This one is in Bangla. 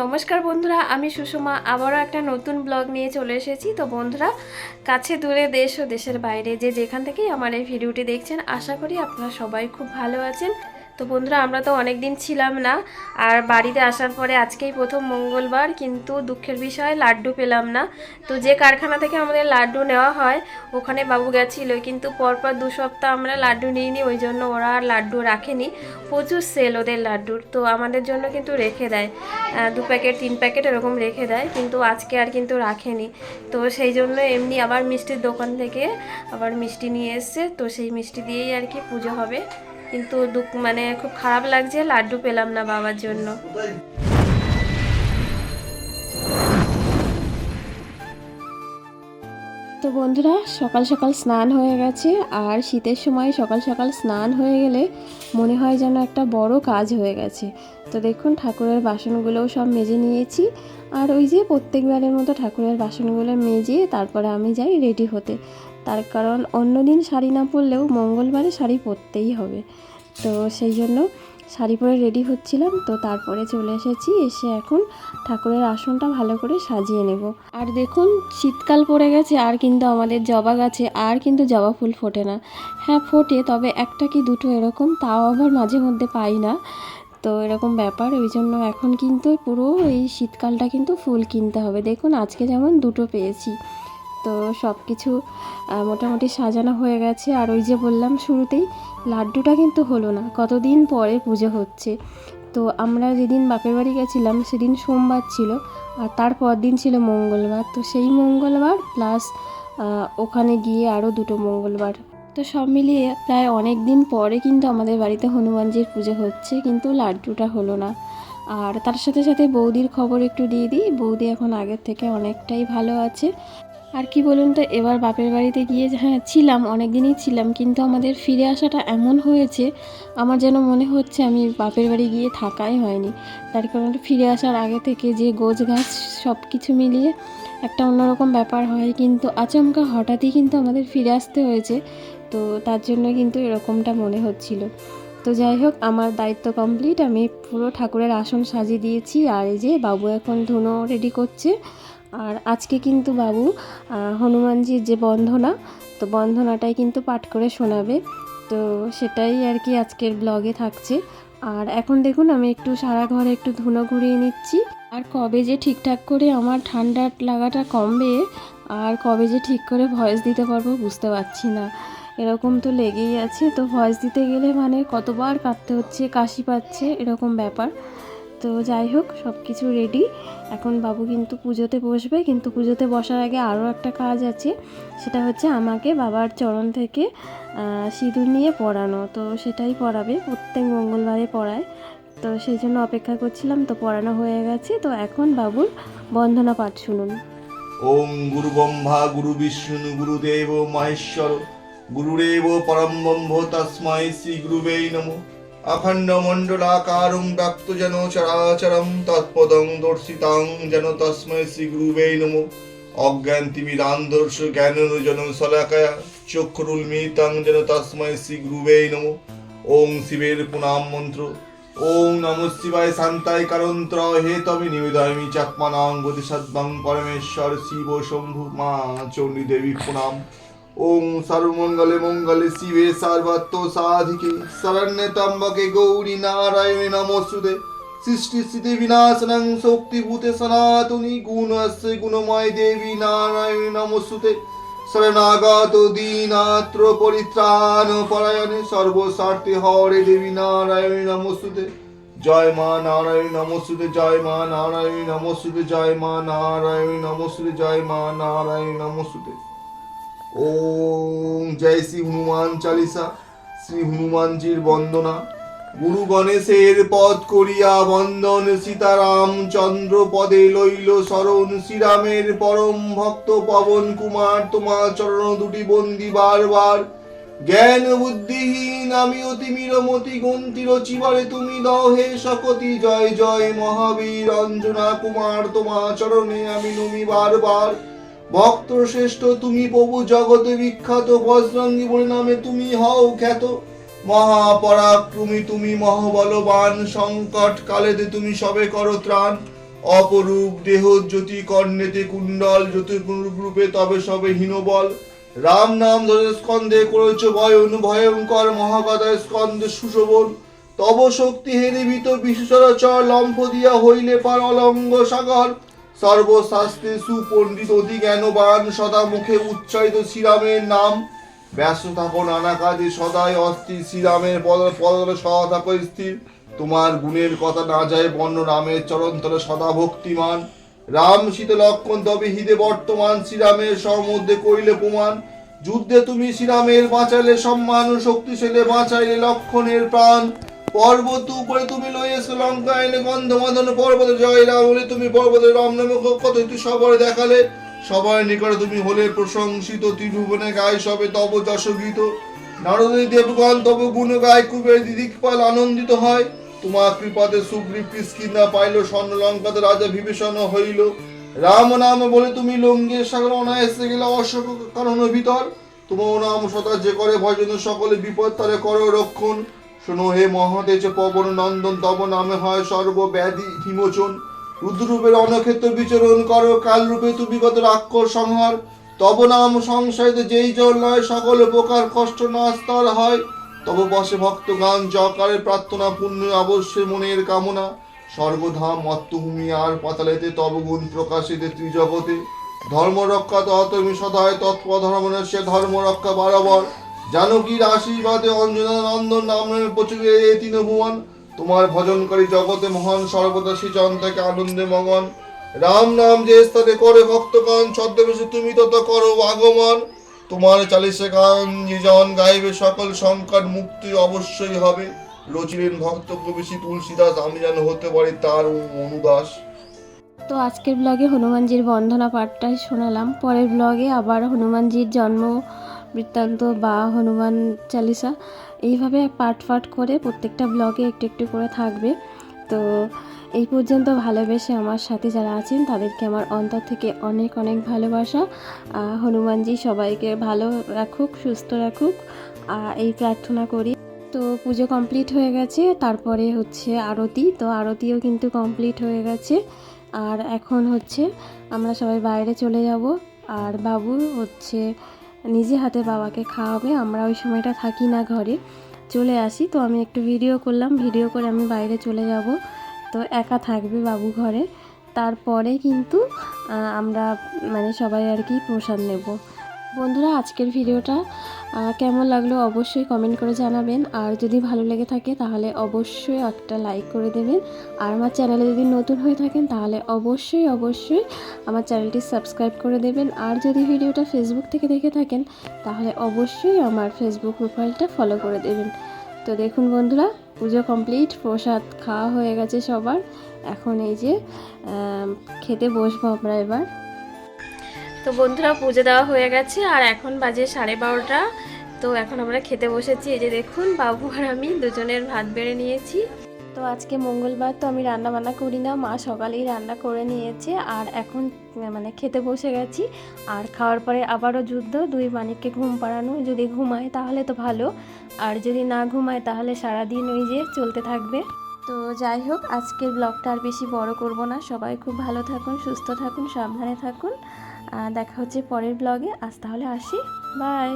নমস্কার বন্ধুরা, আমি সুষমা। আবারও একটা নতুন ব্লগ নিয়ে চলে এসেছি। তো বন্ধুরা, কাছে দূরে দেশ ও দেশের বাইরে যে যেখান থেকেই আমার এই ভিডিওটি দেখছেন, আশা করি আপনারা সবাই খুব ভালো আছেন। তো বন্ধুরা, আমরা তো অনেক দিন ছিলাম না, আর বাড়িতে আসার পরে আজকেই প্রথম মঙ্গলবার, কিন্তু দুঃখের বিষয় লাড্ডু পেলাম না। তো যে কারখানা থেকে আমাদের লাড্ডু নেওয়া হয়, ওখানে বাবু গেছিল, কিন্তু পরপর দু সপ্তাহ আমরা লাড্ডু নিইনি, ওই জন্য ওরা আর লাড্ডু রাখেনি। প্রচুর সেল ওদের লাড্ডুর, তো আমাদের জন্য কিন্তু রেখে দেয়। দু প্যাকেট, তিন প্যাকেট এরকম রেখে দেয়, কিন্তু আজকে আর কিন্তু রাখেনি। তো সেই জন্য এমনি আবার মিষ্টির দোকান থেকে আবার মিষ্টি নিয়ে এসছে, তো সেই মিষ্টি দিয়েই আর কি পুজো হবে। কিন্তু দুঃখ মানে খুব খারাপ লাগছে, লাড্ডু পেলাম না বাবার জন্য। তো বন্ধুরা, সকাল সকাল স্নান হয়ে গেছে, আর শীতের সময় সকাল সকাল স্নান হয়ে গেলে মনে হয় যেন একটা বড় কাজ হয়ে গেছে। তো দেখুন, ঠাকুরের বাসনগুলোও সব মেজে নিয়েছি, আর ওই যে প্রত্যেকবারের মতো ঠাকুরের বাসনগুলো মেজে তারপরে আমি যাই রেডি হতে। তার কারণ অন্যদিন শাড়ি না পরলেও মঙ্গলবারে শাড়ি পরতেই হবে। তো সেই জন্য শাড়ি পরে রেডি হচ্ছিলাম, তো তারপরে চলে এসেছি, এসে এখন ঠাকুরের আসনটা ভালো করে সাজিয়ে নেব। আর দেখুন, শীতকাল পড়ে গেছে, আর কিন্তু আমাদের জবা গাছে আর কিন্তু জবা ফুল ফোটে না। হ্যাঁ ফোটে, তবে একটা কি দুটো এরকম, তাও আবার মাঝে মধ্যে পাই না। তো এরকম ব্যাপার, ওই জন্য এখন কিন্তু পুরো এই শীতকালটা কিন্তু ফুল কিনতে হবে। দেখুন, আজকে যেমন দুটো পেয়েছি। তো সব কিছু মোটামুটি সাজানো হয়ে গেছে। আর ওই যে বললাম শুরুতেই, লাড্ডুটা কিন্তু হলো না, কতদিন পরে পুজো হচ্ছে। তো আমরা যেদিন বাপের বাড়ি গেছিলাম, সেদিন সোমবার ছিল, আর তারপর দিন ছিল মঙ্গলবার। তো সেই মঙ্গলবার প্লাস ওখানে গিয়ে আরও দুটো মঙ্গলবার। তো সব মিলিয়ে প্রায় অনেক দিন পরে কিন্তু আমাদের বাড়িতে হনুমানজির পুজো হচ্ছে, কিন্তু লাড্ডুটা হলো না। আর তার সাথে সাথে বৌদির খবর একটু দিয়ে দিই। বৌদি এখন আগের থেকে অনেকটাই ভালো আছে। আর কি বলুন তো, এবার বাপের বাড়িতে গিয়ে হ্যাঁ ছিলাম অনেক দিনই ছিলাম, কিন্তু আমাদের ফিরে আসাটা এমন হয়েছে, আমার যেন মনে হচ্ছে আমি বাপের বাড়ি গিয়ে থাকাই হয়নি। তার কারণ ফিরে আসার আগে থেকে যে গোছ গাছ সব কিছু মিলিয়ে একটা অন্যরকম ব্যাপার হয়, কিন্তু আচমকা হঠাৎই কিন্তু আমাদের ফিরে আসতে হয়েছে, তো তার জন্য কিন্তু এরকমটা মনে হচ্ছিল। তো যাই হোক, আমার দায়িত্ব কমপ্লিট আমি পুরো ঠাকুরের আসন সাজিয়ে দিয়েছি, আর এই যে বাবু এখন ধুনো রেডি করছে আর আজকে কিন্তু বাবু হনুমানজির যে বন্ধনা, তো বন্ধনাটাই কিন্তু পাঠ করে শোনাবে। তো সেটাই আর কি আজকের ব্লগে থাকছে। আর এখন দেখুন, আমি একটু সারা ঘরে একটু ধুনো ঘুরিয়ে নিচ্ছি। আর কবে যে ঠিকঠাক করে আমার ঠান্ডা লাগাটা কমবে, আর কবে যে ঠিক করে ভয়েস দিতে পারব বুঝতে পারছি না। এরকম তো লেগেই আছে। তো ভয়েস দিতে গেলে মানে কতবার কাঁদতে হচ্ছে, কাশি পাচ্ছে, এরকম ব্যাপার। তো যাই হোক সব কিছু রেডি এখন বাবু কিন্তু পুজোতে বসবে, কিন্তু পুজোতে বসার আগে আরও একটা কাজ আছে। সেটা হচ্ছে আমাকে বাবার চরণ থেকে সিঁদুর নিয়ে পড়ানো। তো সেটাই পড়াবে, প্রত্যেক মঙ্গলবারে পড়ায়। তো সেই জন্য অপেক্ষা করছিলাম, তো পড়ানো হয়ে গেছে। তো এখন বাবুর বন্দনা পাঠ শুনুন। ওম গুরু ব্রহ্মা, গুরু বিষ্ণু গুরুদেব মহেশ্বর গুরুরেব পরম ব্রহ্ম তস্মাই শ্রী গুরুবে নম। অখণ্ড মণ্ডলাকারং ব্যক্ত যেন চরাচরম তৎপদং দর্শিতাং যেন তস্মৈ শ্রী গুরুবে নম অজ্ঞান তিমিরান্ধর্ষ জ্ঞান জন সলাকায়া চক্ষুরুন্মিতাং যেন তস্মৈ শ্রী গুরুবে নম ওং শিবের প্রণাম মন্ত্র ওং নম শিবায় শান্তায় কারন্ত্র হে তবে নিবেদয়ামি চাকমানাং বোধিসদ্বং পরমেশ্বর শিব শম্ভু মা চণ্ডী দেবী প্রণাম ওং সর্বমঙ্গলে মঙ্গলে শিবে সর্বত্র সাধিকে। শরণ্যে ত্রম্বকে গৌরী নারায়ণে নমস্তুতে। সৃষ্টি স্থিতি বিনাশনং শক্তিভূতে সনাতনী গুণস্য গুণময় দেবী নারায়ণে নমস্তুতে। শরণাগত দীনাত্র পরিত্রাণ পরায়ণে সর্বস্বার্থে হরে দেবী নারায়ণী নমস্তুতে। জয় মা নারায়ণ নমস্তুতে, জয় মা নারায়ণ নমস্তুতে, জয় মা নারায়ণ নমস্তুতে, জয় মা নারায়ণ নমস্তুতে। ওম জয় শ্রী হনুমান চালিসা, শ্রী হনুমানজির বন্দনা। গুরু গণেশের পদ করিয়া বন্দন সীতারাম চন্দ্র পদে লইল শরণ শ্রীরামের পরম ভক্ত পবন কুমার, তোমার চরণ দুটি বন্দি বারবার। জ্ঞান বুদ্ধিহীন আমি অতি মিরমতি গন্তির চিবারে তুমি দাও হে শকতি, জয় জয় মহাবীর অঞ্জনা কুমার, তোমার চরণে আমি নমি বারবার। ভক্ত শ্রেষ্ঠ তুমি প্রভু জগতে বিখ্যাত বজরঙ্গী বলে নামে তুমি হও খ্যাত। মহাপরাক্রমী তুমি মহাবলবান, সংকট কালেতে তুমি সবে করো ত্রাণ। অপরূপ দেহ জ্যোতি কর্ণেতে কুণ্ডল জ্যোতির্গুরূপ রূপে তবে সবে হীনবল। রাম নাম ধরে স্কন্ধে করেছ ভয় অনুভয়ঙ্কর মহাগাদায় স্কন্ধে সুশোভন। তব শক্তি হেরিবিত বিশ্বচরাচর লম্ফ দিয়া হইলে পার অলঙ্গ সাগর। সর্বশাস্ত্রে সুপণ্ডিত অতি জ্ঞানবান সদা মুখে উচ্চারিত শ্রীরামের নাম। ব্যস্ত থাকো নানা কাজে সদাই অস্থির, শ্রীরামের পদ পদ সদা স্থির। তোমার গুণের কথা না যায় বর্ণ রামের চরণ তলে সদা ভক্তিমান। রাম শীত লক্ষণ তবে হৃদে বর্তমান, শ্রীরামের সম্মধ্যে করিলে প্রমাণ। যুদ্ধে তুমি শ্রীরামের বাঁচাইলে সম্মান ও শক্তিশালী বাঁচাইলে লক্ষণের প্রাণ। পর্বত উপরে তুমি লইয়েছ, লঙ্কা এনে গন্ধমাদন পর্বত জয় বলে তুমি পর্বতের রাম নামে কত তুই সবারে দেখালে সবার নিকটে তুমি হলে প্রশংসিত ত্রিভুবনে গায়ে সবে তব যশগীত নারদী দেবগণ তব গুণ গায়, কুবের দিদিকপাল আনন্দিত হয়। তোমার কৃপাতে সুগ্রীব কিষ্কিন্দা পাইল, স্বর্ণ লঙ্কাতে রাজা বিভীষণ হইল। রাম নাম বলে তুমি লঙ্গের সাগর অনায়াসে গেলে অশোক কারণ ভিতর। তোমার নাম সদা যে করে ভজন সকলে বিপদ তারে করো রক্ষণ। শোনো হে মহাতেজ পবন নন্দন, তব নামে হয় সর্বব্যাধি হিমোচন। রুদ্ররূপের অনক্ষেত্র বিচরণ করো, কালরূপে তুমি কত রাক্ষস সংহার। তব নাম সংশয়তে, যেই জল নয়, সকল প্রকার কষ্ট নাশ হয়। তব বসে ভক্ত গান জকারে প্রার্থনা পুণ্য অবশ্যই মনের কামনা। সর্বধাম মত্তভূমি আর পাতালেতে তব গুণ প্রকাশিতে ত্রিজগতে। ধর্ম রক্ষা তৎমি সদায় তৎপর ধর্ম সে ধর্ম রক্ষা বরাবর। জানকীর আশীর্বাদে অঞ্জনা নন্দন নাম নামে প্রচুর এই তোমার ভজনকারী জগতে মহান সর্বদা সিজন থেকে আনন্দে মগন রাম নাম যে স্থানে করে ভক্তগণ, ছদ্মবেশে তুমি তত করো আগমন তোমার চালিশে গান জন গাইবে সকল সংকট মুক্তি অবশ্যই হবে। রচিলেন ভক্ত কবি তুলসীদাস, আমি যেন হতে পারি তার অনুদাস। তো আজকের ব্লগে হনুমানজির বন্দনা পাঠটাই শোনালাম। পরের ব্লগে আবার হনুমানজির জন্ম বৃত্তান্ত বা হনুমান চালিসা, এইভাবে পার্ট পার্ট করে প্রত্যেকটা ব্লগে একটু একটু করে থাকবে। তো এই পর্যন্ত ভালোবেসে আমার সাথে যারা আছেন, তাদেরকে আমার অন্তর থেকে অনেক অনেক ভালোবাসা। হনুমানজি সবাইকে ভালো রাখুক, সুস্থ রাখুক। এই প্রার্থনা করি। তো পুজো কমপ্লিট হয়ে গেছে, তারপরে হচ্ছে আরতি। তো আরতিও কিন্তু কমপ্লিট হয়ে গেছে। আর এখন হচ্ছে আমরা সবাই বাইরে চলে যাব। আর বাবু হচ্ছে নিজে হাতে বাবাকে খাওয়াবে, আমরা ওই সময়টা থাকি না ঘরে। চলে আসি, তো আমি একটু ভিডিও করলাম ভিডিও করে আমি বাইরে চলে যাব। তো একা থাকবে বাবু ঘরে। তারপরে কিন্তু আমরা মানে সবাই আর কি প্রসাদ নেব। বন্ধুরা, আজকের ভিডিওটা কেমন লাগল অবশ্যই কমেন্ট করে জানাবেন। আর যদি ভালো লেগে থাকে তাহলে অবশ্যই একটা লাইক করে দেবেন। আর আমার চ্যানেলে যদি নতুন হয়ে থাকেন তাহলে অবশ্যই অবশ্যই আমার চ্যানেলটি সাবস্ক্রাইব করে দেবেন। আর যদি ভিডিওটা ফেসবুক থেকে দেখে থাকেন তাহলে অবশ্যই আমার ফেসবুক প্রোফাইলটা ফলো করে দেবেন। তো দেখুন বন্ধুরা, পুজো কমপ্লিট প্রসাদ খাওয়া হয়ে গেছে সবার। এখন এই যে খেতে বসবো আমরা এবার। তো বন্ধুরা পুজো দেওয়া হয়ে গেছে আর এখন বাজে সাড়ে বারোটা। তো এখন আমরা খেতে বসেছি। এই যে দেখুন, বাবু আর আমি দুজনের ভাত বেড়ে নিয়েছি। তো আজকে মঙ্গলবার তো আমি রান্না বান্না করি না, মা সকালেই রান্না করে নিয়েছে আর এখন মানে খেতে বসে গেছি। আর খাওয়ার পরে আবারও যুদ্ধ, দুই মানিককে ঘুম পাড়ানো। যদি ঘুমায় তাহলে তো ভালো, আর যদি না ঘুমায় তাহলে সারাদিন ওই যে চলতে থাকবে। তো যাই হোক, আজকের ব্লগটা আর বেশি বড় করব না। সবাই খুব ভালো থাকুন, সুস্থ থাকুন, সাবধানে থাকুন। দেখা হচ্ছে পরের ব্লগে আজ তাহলে আসি। বাই